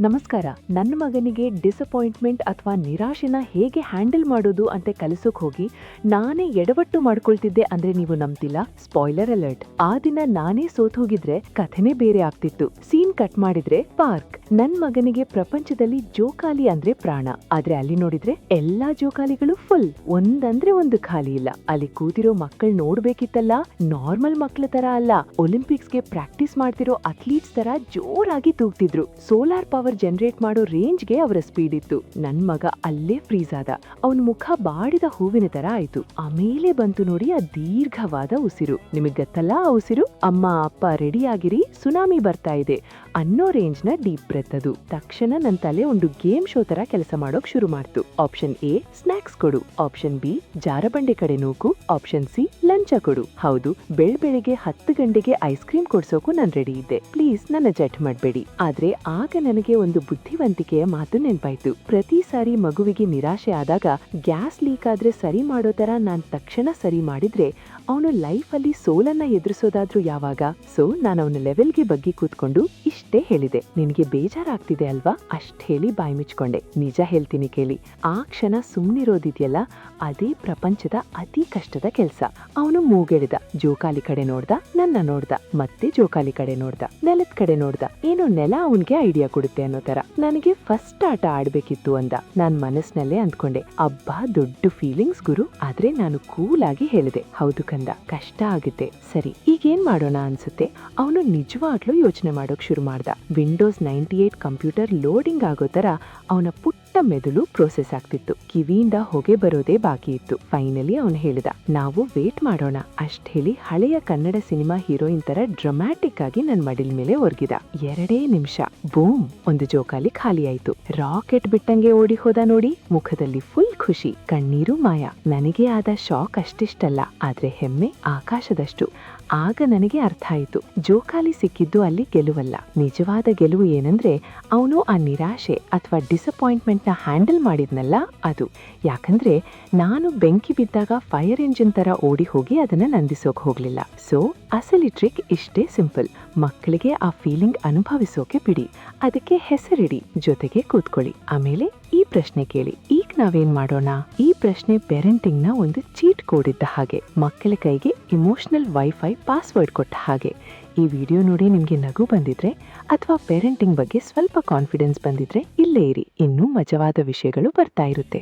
ನಮಸ್ಕಾರ. ನನ್ನ ಮಗನಿಗೆ ಡಿಸಪಾಯಿಂಟ್ಮೆಂಟ್ ಅಥವಾ ನಿರಾಶೆನ ಹೇಗೆ ಹ್ಯಾಂಡಲ್ ಮಾಡೋದು ಅಂತ ಕಲಿಸೋಕ್ ಹೋಗಿ ನಾನೇ ಎಡವಟ್ಟು ಮಾಡ್ಕೊಳ್ತಿದ್ದೆ ಅಂದ್ರೆ ನೀವು ನಂಬ್ತಿಲ್ಲ? ಸ್ಪಾಯ್ಲರ್ ಅಲರ್ಟ್ ಆ ದಿನ ನಾನೇ ಸೋತ್ ಹೋಗಿದ್ರೆ ಕಥೆನೇ ಬೇರೆ ಆಗ್ತಿತ್ತು. ಸೀನ್ ಕಟ್ ಮಾಡಿದ್ರೆ ಪಾರ್ಕ್. ನನ್ ಮಗನಿಗೆ ಪ್ರಪಂಚದಲ್ಲಿ ಜೋಕಾಲಿ ಅಂದ್ರೆ ಪ್ರಾಣ. ಆದ್ರೆ ಅಲ್ಲಿ ನೋಡಿದ್ರೆ ಎಲ್ಲಾ ಜೋಕಾಲಿಗಳು ಫುಲ್ ಒಂದಂದ್ರೆ ಒಂದು ಖಾಲಿ ಇಲ್ಲ. ಅಲ್ಲಿ ಕೂತಿರೋ ಮಕ್ಕಳು ನೋಡ್ಬೇಕಿತ್ತಲ್ಲ? ನಾರ್ಮಲ್ ಮಕ್ಳ ತರ ಅಲ್ಲ. ಒಲಿಂಪಿಕ್ಸ್ಗೆ ಪ್ರಾಕ್ಟೀಸ್ ಮಾಡ್ತಿರೋ ಅಥ್ಲೀಟ್ಸ್ ತರ ಜೋರಾಗಿ ತೂಗ್ತಿದ್ರು. ಸೋಲಾರ್ ಪವರ್ ಜನರೇಟ್ ಮಾಡೋ ರೇಂಜ್ಗೆ ಅವರ ಸ್ಪೀಡ್ ಇತ್ತು. ನನ್ ಮಗ ಅಲ್ಲೇ ಫ್ರೀಸ್ ಆದ. ಅವನ ಮುಖ ಬಾಡಿದ ಹೂವಿನ ತರ ಆಯ್ತು. ಆಮೇಲೆ ಬಂತು ನೋಡಿ ಆ ದೀರ್ಘವಾದ ಉಸಿರು. ನಿಮಗ್ ಗೊತ್ತಲ್ಲ ಆ ಉಸಿರು? ಅಮ್ಮ, ಅಪ್ಪ ರೆಡಿ ಆಗಿರಿ. ಸುನಾಮಿ ಬರ್ತಾ ಇದೆ. ಅನ್ನೋ ರೇಂಜ್ನ ಡೀಪ್ ಬ್ರೆತ್ ಅದು. ತಕ್ಷಣ ನನ್ ತಲೆ ಒಂದು ಗೇಮ್ ಶೋ ತರ ಕೆಲಸ ಮಾಡೋಕ್ ಶುರು ಮಾಡ್ತು. ಆಪ್ಷನ್ ಎ ಸ್ನಾಕ್ಸ್ ಕೊಡು. ಆಪ್ಷನ್ ಬಿ ಜಾರಬಂಡೆ ಕಡೆ ನೂಕು. ಆಪ್ಷನ್ ಸಿ ಲಂಚ ಕೊಡು. ಹೌದು, ಬೆಳ್ ಬೆಳಿಗ್ಗೆ ಹತ್ತು ಗಂಟೆಗೆ ಐಸ್ ಕ್ರೀಮ್ ಕೊಡ್ಸೋಕು ನಾನು ರೆಡಿ ಇದ್ದೆ. ಪ್ಲೀಸ್ ನನ್ನ ಜಟ್ ಮಾಡ್ಬೇಡಿ. ಆದ್ರೆ ಆಗ ನನಗೆ ಒಂದು ಬುದ್ಧಿವಂತಿಕೆಯ ಮಾತು ನೆನ್ಪಾಯ್ತು. ಪ್ರತಿ ಸಾರಿ ಮಗುವಿಗೆ ನಿರಾಶೆ ಆದಾಗ ಗ್ಯಾಸ್ ಲೀಕ್ ಆದ್ರೆ ಸರಿ ಮಾಡೋ ತರ ನಾನ್ ತಕ್ಷಣ ಸರಿ ಮಾಡಿದ್ರೆ ಅವನು ಲೈಫ್ ಅಲ್ಲಿ ಸೋಲನ್ನ ಎದುರಿಸೋದಾದ್ರೂ ಯಾವಾಗ? ಸೊ ನಾನು ಅವನ ಲೆವೆಲ್ಗೆ ಬಗ್ಗೆ ಕೂತ್ಕೊಂಡು, ಇಷ್ಟೇ ಹೇಳಿದೆ, ನಿನಗೆ ಬೇಜಾರಾಗ್ತಿದೆ ಅಲ್ವಾ? ಅಷ್ಟು ಹೇಳಿ ಬಾಯಿ ಮುಚ್ಕೊಂಡೆ. ನಿಜ ಹೇಳ್ತೀನಿ ಕೇಳಿ. ಆ ಕ್ಷಣ ಸುಮ್ಮನಿರೋದಿದೆಯಲ್ಲ ಅದೇ ಪ್ರಪಂಚದ ಅತಿ ಕಷ್ಟದ ಕೆಲಸ. ಅವನು ಮೂಗೆಳೆದ. ಜೋಕಾಲಿ ಕಡೆ ನೋಡ್ದ, ನನ್ನ ನೋಡ್ದ. ಮತ್ತೆ ಜೋಕಾಲಿ ಕಡೆ ನೋಡ್ದ. ನೆಲದ ಕಡೆ ನೋಡ್ದ. ಏನು ನೆಲ ಅವನ್ಗೆ ಐಡಿಯಾ ಕೊಡುತ್ತೆ ಅನ್ನೋ ತರ ನನಗೆ ಫಸ್ಟ್ ಆಟ ಆಡ್ಬೇಕಿತ್ತು ಅಂದ. ನಾನ್ ಮನಸ್ನಲ್ಲೇ ಅಂದ್ಕೊಂಡೆ. ಅಬ್ಬಾ, ದೊಡ್ಡ ಫೀಲಿಂಗ್ಸ್ ಗುರು. ಆದ್ರೆ ನಾನು ಕೂಲ್ ಆಗಿ ಹೇಳಿದೆ. ಹೌದು ಕಂದ. ಕಷ್ಟ ಆಗುತ್ತೆ. ಸರಿ, ಈಗೇನ್ ಮಾಡೋಣ ಅನ್ಸುತ್ತೆ? ಅವನು ನಿಜವಾಗ್ಲೂ ಯೋಚನೆ ಮಾಡೋಕ್ ಶುರು ಮಾಡ್ದ. Windows ninety eight computer loading ಆಗೋ ತರ ಅವನ ಪುಟ್ಟ ಮೆದುಳು ಪ್ರೋಸೆಸ್ ಆಗ್ತಿತ್ತು. ಕಿವಿಯಿಂದ ಹೊಗೆ ಬರೋದೇ ಬಾಕಿ ಇತ್ತು. ಫೈನಲಿ ಅವನು ಹೇಳಿದ, ನಾವು ವೇಟ್ ಮಾಡೋಣ. ಅಷ್ಟ್ ಹೇಳಿ ಹಳೆಯ ಕನ್ನಡ ಸಿನಿಮಾ ಹೀರೋಯಿನ್ ತರ ಡ್ರಮ್ಯಾಟಿಕ್ ಆಗಿ ನನ್ ಮಡಿಲ್ ಮೇಲೆ ಒರ್ಗಿದ. ಎರಡೇ ನಿಮಿಷ, ಬೂಮ್, ಒಂದು ಜೋಕಾಲಿ ಖಾಲಿಯಾಯ್ತು ರಾಕೆಟ್ ಬಿಟ್ಟಂಗೆ ಓಡಿ ಹೋದ ನೋಡಿ, ಮುಖದಲ್ಲಿ ಫುಲ್ ಖುಷಿ, ಕಣ್ಣೀರು ಮಾಯ. ನನಗೆ ಆದ ಶಾಕ್ ಅಷ್ಟಿಷ್ಟಲ್ಲ, ಆದ್ರೆ ಹೆಮ್ಮೆ ಆಕಾಶದಷ್ಟು. ಆಗ ನನಗೆ ಅರ್ಥ ಆಯಿತು ಜೋಕಾಲಿ ಸಿಕ್ಕಿದ್ದು ಅಲ್ಲಿ ಗೆಲುವಲ್ಲ. ನಿಜವಾದ ಗೆಲುವು ಏನಂದ್ರೆ, ಅವನು ಆ ನಿರಾಶೆ ಅಥವಾ ಡಿಸಪಾಯಿಂಟ್ಮೆಂಟ್ ಹ್ಯಾಂಡಲ್ ಮಾಡಿದ್ನಲ್ಲ ಅದು. ಯಾಕಂದ್ರೆ ನಾನು ಬೆಂಕಿ ಬಿದ್ದಾಗ ಫೈರ್ ಇಂಜಿನ್ ತರ ಓಡಿ ಹೋಗಿ ಅದನ್ನ ನಂದಿಸೋಕ್ ಹೋಗ್ಲಿಲ್ಲ. ಸೊ ಅಸಲಿ ಟ್ರಿಕ್ ಇಷ್ಟೇ ಸಿಂಪಲ್ ಮಕ್ಕಳಿಗೆ ಆ ಫೀಲಿಂಗ್ ಅನುಭವಿಸೋಕೆ ಬಿಡಿ. ಅದಕ್ಕೆ ಹೆಸರಿಡಿ, ಜೊತೆಗೆ ಕೂತ್ಕೊಳ್ಳಿ. ಆಮೇಲೆ ಈ ಪ್ರಶ್ನೆ ಕೇಳಿ. ಈಗ ನಾವೇನ್ ಮಾಡೋಣ? ಈ ಪ್ರಶ್ನೆ ಪೇರೆಂಟಿಂಗ್ನ ಒಂದು ಚೀಟ್ ಕೋಡ್ ಇದ್ದ ಹಾಗೆ. ಮಕ್ಕಳ ಕೈಗೆ ಇಮೋಷನಲ್ ವೈಫೈ ಪಾಸ್ವರ್ಡ್ ಕೊಟ್ಟ ಹಾಗೆ. ಈ ವಿಡಿಯೋ ನೋಡಿ ನಿಮ್ಗೆ ನಗು ಬಂದಿದ್ರೆ ಅಥವಾ ಪೇರೆಂಟಿಂಗ್ ಬಗ್ಗೆ ಸ್ವಲ್ಪ ಕಾನ್ಫಿಡೆನ್ಸ್ ಬಂದಿದ್ರೆ ಇಲ್ಲೇ ಇರಿ. ಇನ್ನೂ ಮಜವಾದ ವಿಷಯಗಳು ಬರ್ತಾ ಇರುತ್ತೆ.